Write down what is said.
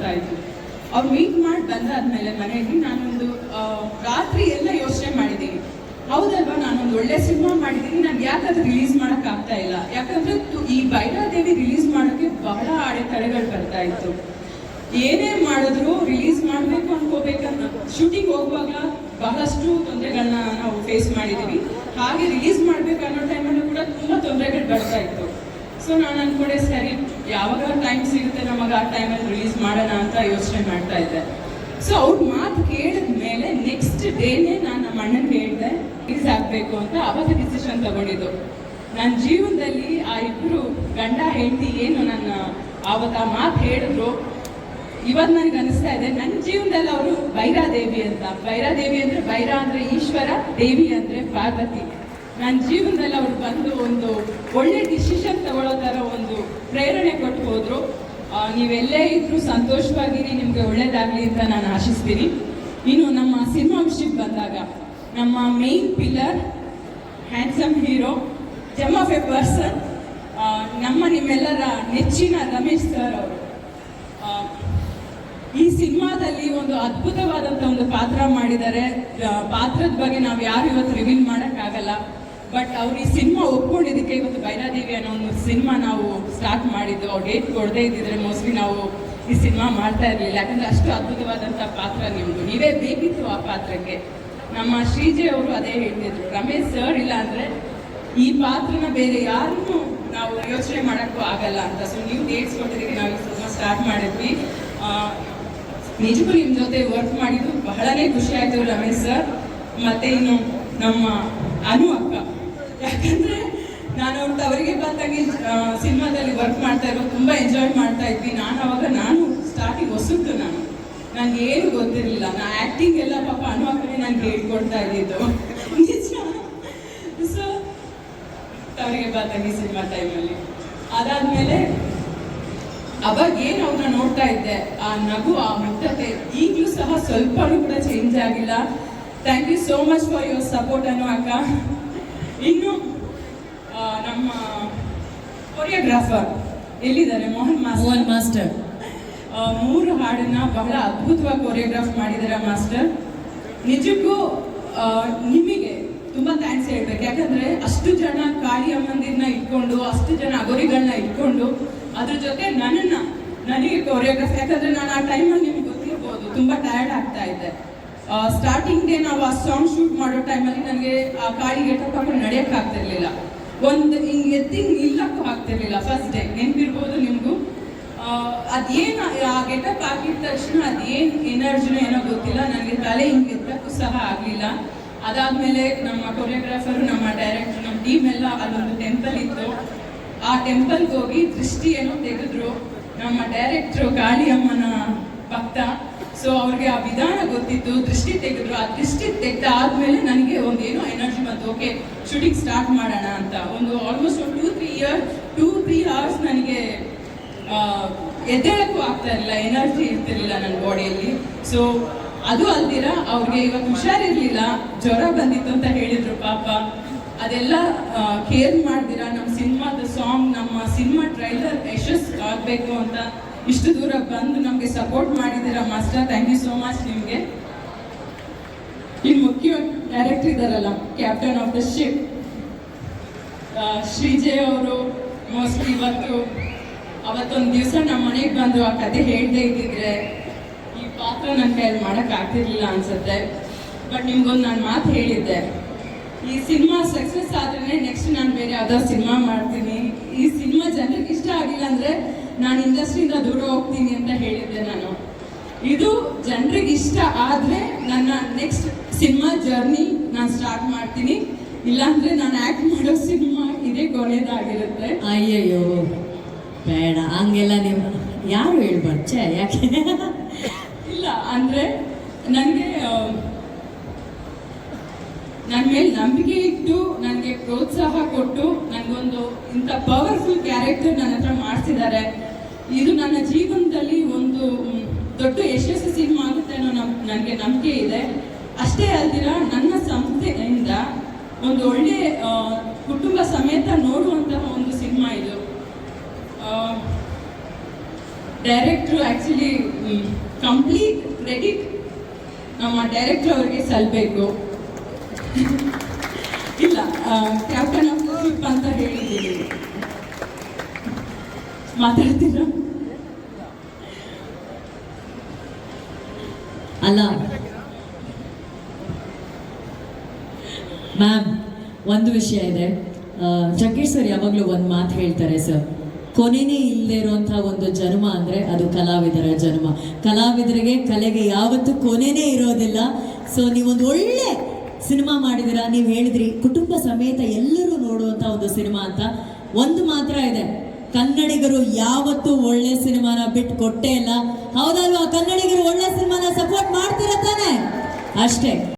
ಬರ್ತಾ ಇದ್ರು. ಅವ್ರು ಮೀಟ್ ಮಾಡಿ ಬಂದಾದ್ಮೇಲೆ ಮನೆಯಲ್ಲಿ ನಾನೊಂದು ರಾತ್ರಿ ಎಲ್ಲ ಯೋಚನೆ ಮಾಡಿದ್ದೀನಿ ಹೌದಲ್ವಾ, ನಾನೊಂದು ಒಳ್ಳೆ ಸಿನಿಮಾ ಮಾಡಿದ್ದೀನಿ ನಾನು ಯಾಕಂದ್ರೆ ರಿಲೀಸ್ ಮಾಡಕ್ ಆಗ್ತಾ ಇಲ್ಲ. ಯಾಕಂದ್ರೆ ಈ ಬೈರಾದೇವಿ ರಿಲೀಸ್ ಮಾಡೋಕೆ ಬಹಳ ಅಡೆತಡೆಗಳು ಬರ್ತಾ ಇತ್ತು. ಏನೇ ಮಾಡಿದ್ರು ರಿಲೀಸ್ ಮಾಡಬೇಕು ಅನ್ಕೋಬೇಕನ್ನ. ಶೂಟಿಂಗ್ ಹೋಗುವಾಗ ಬಹಳಷ್ಟು ತೊಂದರೆಗಳನ್ನ ನಾವು ಫೇಸ್ ಮಾಡಿದ್ದೀವಿ ಹಾಗೆ ರಿಲೀಸ್ ಮಾಡ್ಬೇಕು ಅನ್ನೋ ಟೈಮಲ್ಲೂ ಕೂಡ ತುಂಬಾ ತೊಂದರೆಗಳು ಬರ್ತಾ ಇತ್ತು. ಸೊ ನಾನು ಅನ್ಕೊಂಡೆ ಸರಿ ಯಾವಾಗ ಟೈಮ್ ಸಿಗುತ್ತೆ, ನಮಗೆ ಆ ಟೈಮಲ್ಲಿ ರಿಲೀಸ್ ಮಾಡೋಣ ಅಂತ ಯೋಚನೆ ಮಾಡ್ತಾ ಇದ್ದೆ. ಸೊ ಅವ್ರ ಮಾತು ಕೇಳಿದ ಮೇಲೆ ನೆಕ್ಸ್ಟ್ ಡೇನೇ ನಾನು ನಮ್ಮ ಅಣ್ಣನಿಗೆ ಹೇಳಿದೆ ರಿಲೀಸ್ ಆಗಬೇಕು ಅಂತ ಅವಾಗ ಡಿಸಿಷನ್ ತಗೊಂಡಿದ್ದು. ನನ್ನ ಜೀವನದಲ್ಲಿ ಆ ಇಬ್ಬರು ಗಂಡ, ಹೆಂಡತಿ ಏನು ನನ್ನ ಆವತ್ತು ಮಾತು ಹೇಳಿದ್ರು. ಇವತ್ತು ನನಗೆ ಅನಿಸ್ತಾ ಇದೆ ನನ್ನ ಜೀವನದಲ್ಲಿ ಅವರು ಬೈರಾದೇವಿ ಅಂತ. ಬೈರಾದೇವಿ ಅಂದ್ರೆ ಭೈರ ಅಂದರೆ ಈಶ್ವರ, ದೇವಿ ಅಂದ್ರೆ ಪಾರ್ವತಿ. ನನ್ನ ಜೀವನದಲ್ಲಿ ಅವ್ರು ಬಂದು ಒಂದು ಒಳ್ಳೆ ಡಿಸಿಷನ್ ತಗೊಳ್ಳೋ ಥರ ಒಂದು ಪ್ರೇರಣೆ ಕೊಟ್ಟು ಹೋದರು. ನೀವೆಲ್ಲೇ ಇದ್ದರೂ ಸಂತೋಷವಾಗಿರಿ, ನಿಮಗೆ ಒಳ್ಳೇದಾಗಲಿ ಅಂತ ನಾನು ಆಶಿಸ್ತೀನಿ. ಇನ್ನು ನಮ್ಮ ಸಿನಿಮಾ ವಿಷಯಕ್ಕೆ ಬಂದಾಗ ನಮ್ಮ main pillar handsome hero gem of a person ನಮ್ಮ ನಿಮ್ಮೆಲ್ಲರ ನೆಚ್ಚಿನ ರಮೇಶ್ ಸರ್ ಅವರು. ಈ ಸಿನಿಮಾದಲ್ಲಿ ಒಂದು ಅದ್ಭುತವಾದಂಥ ಒಂದು ಪಾತ್ರ ಮಾಡಿದ್ದಾರೆ. ಪಾತ್ರದ ಬಗ್ಗೆ ನಾವು ಯಾರು ಇವತ್ತು ರಿವೀಲ್ ಮಾಡೋಕ್ಕಾಗಲ್ಲ. ಬಟ್ ಅವ್ರು ಈ ಸಿನಿಮಾ ಒಪ್ಕೊಂಡಿದ್ದಕ್ಕೆ ಇವತ್ತು ಬೈರಾದೇವಿ ಅನ್ನೋ ಒಂದು ಸಿನಿಮಾ ನಾವು ಸ್ಟಾರ್ಟ್ ಮಾಡಿದ್ದು, ಅವ್ರು ಡೇಟ್ ಕೊಡದೇ ಇದ್ದಿದ್ರೆ ಮೋಸ್ಟ್ಲಿ ನಾವು ಈ ಸಿನಿಮಾ ಮಾಡ್ತಾ ಇರಲಿಲ್ಲ. ಯಾಕಂದ್ರೆ ಅಷ್ಟು ಅದ್ಭುತವಾದಂಥ ಪಾತ್ರ ನಿಮ್ದು. ನೀವೇ ಬೇಕಿತ್ತು ಆ ಪಾತ್ರಕ್ಕೆ. ನಮ್ಮ ಶ್ರೀಜೆ ಅವರು ಅದೇ ಹೇಳ್ತಿದ್ರು. ರಮೇಶ್ ಸರ್ ಇಲ್ಲ ಅಂದ್ರೆ ಈ ಪಾತ್ರನ ಬೇರೆ ಯಾರನ್ನು ನಾವು ಯೋಚನೆ ಮಾಡೋಕ್ಕೂ ಆಗಲ್ಲ ಅಂತ. ಸೊ ನೀವು ಡೇಟ್ಸ್ ಕೊಟ್ಟಿದ್ದೀರಿ ನಾವು ಈ ಸಿನಿಮಾ ಸ್ಟಾರ್ಟ್ ಮಾಡಿದ್ವಿ. ನಿಜಕ್ಕೂ ನಿಮ್ಮ ಜೊತೆ ವರ್ಕ್ ಮಾಡಿದ್ದು ಬಹಳನೇ ಖುಷಿ ಆಯ್ತು ರಮೇಶ್ ಸರ್ ಮತ್ತೆ ಇನ್ನು ನಮ್ಮ ಅನು ಅಕ್ಕ. ಯಾಕಂದ್ರೆ ನಾನು ಅವ್ರ ತವರಿಗೆ ಬಂದಾಗಿ ಸಿನಿಮಾದಲ್ಲಿ ವರ್ಕ್ ಮಾಡ್ತಾ ಇರೋ ತುಂಬಾ ಎಂಜಾಯ್ ಮಾಡ್ತಾ ಇದ್ವಿ. ನಾನು ಅವಾಗ ನಾನು ಸ್ಟಾರ್ಟಿಂಗ್ ಹೊಸದ್ದು ನಾನು. ನನಗೆ ಏನು ಗೊತ್ತಿರಲಿಲ್ಲ. ನಾ ಆಕ್ಟಿಂಗ್ ಎಲ್ಲ ಪಾಪ ಅನು ನಾನು ನಂಗೆ ಹೇಳ್ಕೊಡ್ತಾ ಇದ್ದಿದ್ದು. ನಿಜ. ಸೊ ತವರಿಗೆ ಬಂದಾಗಿ ಸಿನಿಮಾ ಟೈಮಲ್ಲಿ ಅದಾದ್ಮೇಲೆ ಅವಾಗ ಏನು ಅವ್ರನ್ನ ನೋಡ್ತಾ ಇದ್ದೆ, ಆ ನಗು, ಆ ಮುಗ್ಧತೆ ಈಗಲೂ ಸಹ ಸ್ವಲ್ಪನೂ ಕೂಡ ಚೇಂಜ್ ಆಗಿಲ್ಲ. Thank you so much for your support ಅನ್ನೋ ಅಕ್ಕ. ಇನ್ನು ನಮ್ಮ ಕೊರಿಯೋಗ್ರಾಫರ್ ಎಲ್ಲಿದ್ದಾರೆ? ಮೋಹನ್ ಮಾಸ್ಟರ್. ಮೋಹನ್ ಮಾಸ್ಟರ್. ಮೂರು ಹಾಡನ್ನ ಬಹಳ ಅದ್ಭುತವಾಗಿ ಕೊರಿಯೋಗ್ರಾಫ್ ಮಾಡಿದ್ದಾರೆ ಮಾಸ್ಟರ್. ನಿಜಕ್ಕೂ ನಿಮಗೆ ತುಂಬಾ ಥ್ಯಾಂಕ್ಸ್ ಹೇಳ್ಬೇಕು. ಯಾಕಂದ್ರೆ ಅಷ್ಟು ಜನ ಕಾಳಿ ಅಮ್ಮಂದಿರನ್ನ ಇಟ್ಕೊಂಡು ಅಷ್ಟು ಜನ ಅಗೋರಿಗಳನ್ನ ಇಟ್ಕೊಂಡು ಅದ್ರ ಜೊತೆ ನನ್ನನ್ನ ನನಗೆ ಕೊರಿಯೋಗ್ರಾಫ್ ಯಾಕಂದ್ರೆ ನಾನು ಆ ಟೈಮಲ್ಲಿ ನಿಮ್ಗೆ ಗೊತ್ತಿರ್ಬೋದು ತುಂಬಾ ಟಯರ್ಡ್ ಆಗ್ತಾ ಇದ್ದೆ. ಸ್ಟಾರ್ಟಿಂಗ್ಗೆ ನಾವು ಆ ಸಾಂಗ್ ಶೂಟ್ ಮಾಡೋ ಟೈಮಲ್ಲಿ ನನಗೆ ಆ ಕಾಳಿ ಗೆಟಪ್ ಹಾಕೊಂಡು ನಡೆಯಕ್ಕೆ ಆಗ್ತಿರ್ಲಿಲ್ಲ. ಒಂದು ಹಿಂಗೆ ಎತ್ತಿ ನಿಲ್ಲಕ್ಕೂ ಆಗ್ತಿರ್ಲಿಲ್ಲ ಫಸ್ಟ್ ಡೇ ನೆನ್ಪಿರ್ಬೋದು ನಿಮಗೂ? ಅದೇನು, ಆ ಗೆಟಪ್ ಆಗಿದ ತಕ್ಷಣ ಅದೇನು ಎನರ್ಜಿನೋ ಏನೋ ಗೊತ್ತಿಲ್ಲ. ನನಗೆ ತಲೆ ಹಿಂಗೆ ಎತ್ತಕ್ಕೂ ಸಹ ಆಗಲಿಲ್ಲ. ಅದಾದಮೇಲೆ ನಮ್ಮ ಕೊರಿಯೋಗ್ರಾಫರು ನಮ್ಮ ಡೈರೆಕ್ಟರ್ ನಮ್ಮ ಟೀಮ್ ಎಲ್ಲ ಅಲ್ಲೊಂದು ಟೆಂಪಲ್ ಇತ್ತು. ಆ ಟೆಂಪಲ್ಗೆ ಹೋಗಿ ದೃಷ್ಟಿ ಏನೋ ತೆಗೆದ್ರು. ನಮ್ಮ ಡೈರೆಕ್ಟ್ರು ಗಾಳಿಯಮ್ಮನ ಭಕ್ತ. ಸೊ ಅವ್ರಿಗೆ ಆ ವಿಧಾನ ಗೊತ್ತಿತ್ತು, ದೃಷ್ಟಿ ತೆಗೆದ್ರು. ಆ ದೃಷ್ಟಿ ತೆಗ್ದಾದ್ಮೇಲೆ ನನಗೆ ಒಂದು ಏನೋ ಎನರ್ಜಿ ಬಂತು. ಓಕೆ ಶೂಟಿಂಗ್ ಸ್ಟಾರ್ಟ್ ಮಾಡೋಣ ಅಂತ. ಒಂದು ಆಲ್ಮೋಸ್ಟ್ ಒಂದು two three year two three hours ನನಗೆ ಎದ್ದೇಳಕ್ಕೂ ಆಗ್ತಾ ಇರಲಿಲ್ಲ. ಎನರ್ಜಿ ಇರ್ತಿರಲಿಲ್ಲ ನನ್ನ ಬಾಡಿಯಲ್ಲಿ ಸೊ ಅದು ಅಲ್ದಿರ ಅವ್ರಿಗೆ ಇವಾಗ ಹುಷಾರಿರ್ಲಿಲ್ಲ. ಜ್ವರ ಬಂದಿತ್ತು ಅಂತ ಹೇಳಿದ್ರು ಪಾಪ. ಅದೆಲ್ಲ ಕೇರ್ ಮಾಡ್ದಿರ? ನಮ್ಮ ಸಿನಿಮಾದ ಸಾಂಗ್ ನಮ್ಮ ಸಿನಿಮಾ ಟ್ರೈಲರ್ ಯಶಸ್ ಆಗಬೇಕು ಅಂತ ಇಷ್ಟು ದೂರ ಬಂದು ನಮಗೆ ಸಪೋರ್ಟ್ ಮಾಡಿದ್ದೀರಾ master thank you so much ನಿಮಗೆ. ಇನ್ನು ಮುಖ್ಯ ಡೈರೆಕ್ಟರ್ ಇದ್ದಾರಲ್ಲ captain of the ship Srijay ಅವರು ಮೋಸ್ಟ್ಲಿ ಇವತ್ತು, ಅವತ್ತೊಂದು ದಿವಸ ನಮ್ಮ ಮನೆಗೆ ಬಂದು ಆ ಕತೆ ಹೇಳ್ದೇ ಇದ್ದಿದ್ರೆ ಈ ಪಾತ್ರ ನನ್ನ ಕೈಯಲ್ಲಿ ಮಾಡೋಕ್ಕಾಗ್ತಿರ್ಲಿಲ್ಲ ಅನ್ಸುತ್ತೆ. ಬಟ್ ನಿಮ್ಗೊಂದು ನಾನು ಮಾತು ಹೇಳಿದ್ದೆ. ಈ ಸಿನಿಮಾ ಸಕ್ಸಸ್ ಆದ್ರೆ ನೆಕ್ಸ್ಟ್ ನಾನು ಬೇರೆ ಯಾವ್ದಾದ್ರು ಸಿನಿಮಾ ಮಾಡ್ತೀನಿ. ಈ ಸಿನಿಮಾ ಜನರಿಗೆ ಇಷ್ಟ ಆಗಿಲ್ಲ ಅಂದ್ರೆ ನಾನು ಇಂಡಸ್ಟ್ರಿಯಿಂದ ದೂರ ಹೋಗ್ತೀನಿ ಅಂತ ಹೇಳಿದ್ದೆ ನಾನು. ಇದು ಜನರಿಗೆ ಇಷ್ಟ ಆದ್ರೆ ನನ್ನ ನೆಕ್ಸ್ಟ್ ಸಿನಿಮಾ ಜರ್ನಿ ನಾನು ಸ್ಟಾರ್ಟ್ ಮಾಡ್ತೀನಿ. ಇಲ್ಲಾಂದ್ರೆ ನಾನು ಆಕ್ಟ್ ಮಾಡೋ ಸಿನಿಮಾ ಇದೇ ಕೊನೆಯದಾಗಿರುತ್ತೆ ಅಯ್ಯಯ್ಯೋ ಬೇಡ. ಹಂಗೆಲ್ಲ ನೀವು ಯಾರು ಹೇಳ್ಬಾರ್ದು? ಛೇ ಯಾಕೆ? ಇಲ್ಲ ಅಂದ್ರೆ ನನಗೆ ನನ್ನ ಮೇಲೆ ನಂಬಿಕೆ ಇಟ್ಟು ನನಗೆ ಪ್ರೋತ್ಸಾಹ ಕೊಟ್ಟು ನನಗೊಂದು ಇಂಥ ಪವರ್ಫುಲ್ ಕ್ಯಾರೆಕ್ಟರ್ ನನ್ನ ಹತ್ರ ಮಾಡಿಸಿದ್ದಾರೆ. ಇದು ನನ್ನ ಜೀವನದಲ್ಲಿ ಒಂದು ದೊಡ್ಡ ಯಶಸ್ವಿ ಸಿನಿಮಾ ಆಗುತ್ತೆ ಅನ್ನೋ ನಮ್, ನನಗೆ ನಂಬಿಕೆ ಇದೆ. ಅಷ್ಟೇ ಅಲ್ದಿರ ನನ್ನ ಸಂಸ್ಥೆಯಿಂದ ಒಂದು ಒಳ್ಳೆ ಕುಟುಂಬ ಸಮೇತ ನೋಡುವಂತಹ ಒಂದು ಸಿನಿಮಾ ಇದು. ಡೈರೆಕ್ಟ್ರು ಆ್ಯಕ್ಚುಲಿ ಕಂಪ್ಲೀಟ್ ಕ್ರೆಡಿಟ್ ನಮ್ಮ ಡೈರೆಕ್ಟರ್ ಅವರಿಗೆ ಸಲ್ಲಬೇಕು ಇಲ್ಲ ಕ್ಯಾಪ್ಟನ್ ಅಪರೂಪ ಅಂತ ಹೇಳಿದ್ದೀನಿ ಮಾತಾಡ್ತೀರಾ? ಅಲ್ಲ. ಮ್ಯಾಮ್, ಒಂದು ವಿಷಯ ಇದೆ. ಜಗ್ಗೇಶ್ ಸರ್ ಯಾವಾಗಲೂ ಒಂದು ಮಾತು ಹೇಳ್ತಾರೆ, ಸರ್. ಕೊನೆನೇ ಇಲ್ಲದೆ ಇರುವಂತಹ ಒಂದು ಜನ್ಮ ಅಂದರೆ ಅದು ಕಲಾವಿದರ ಜನ್ಮ. ಕಲಾವಿದರಿಗೆ ಕಲೆಗೆ ಯಾವತ್ತೂ ಕೊನೆನೇ ಇರೋದಿಲ್ಲ. ಸೊ ನೀವೊಂದು ಒಳ್ಳೆ ಸಿನಿಮಾ ಮಾಡಿದಿರ ನೀವು ಹೇಳಿದ್ರಿ, ಕುಟುಂಬ ಸಮೇತ ಎಲ್ಲರೂ ನೋಡುವಂತ ಒಂದು ಸಿನಿಮಾ ಅಂತ. ಒಂದು ಮಾತ್ರ ಇದೆ. ಕನ್ನಡಿಗರು ಯಾವತ್ತೂ ಒಳ್ಳೆ ಸಿನಿಮಾನ ಬಿಟ್ಟು ಕೊಟ್ಟೇ ಇಲ್ಲ. ಹೌದಲ್ವಾ? ಕನ್ನಡಿಗರು ಒಳ್ಳೆ ಸಿನಿಮಾನ ಸಪೋರ್ಟ್ ಮಾಡ್ತಿರತ್ತಾನೆ ಅಷ್ಟೇ.